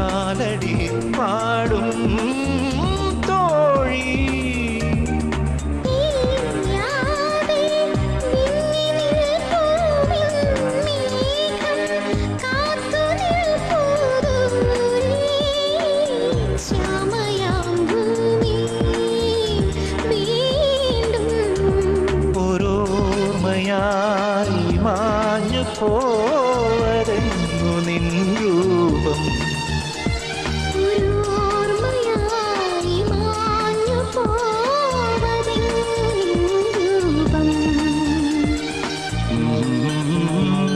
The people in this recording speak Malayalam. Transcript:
കാലടി പാടും തോഴി. ഓരോർമയായി മാഞ്ഞു പോവതെന്നു നിന്നു Mm-hmm.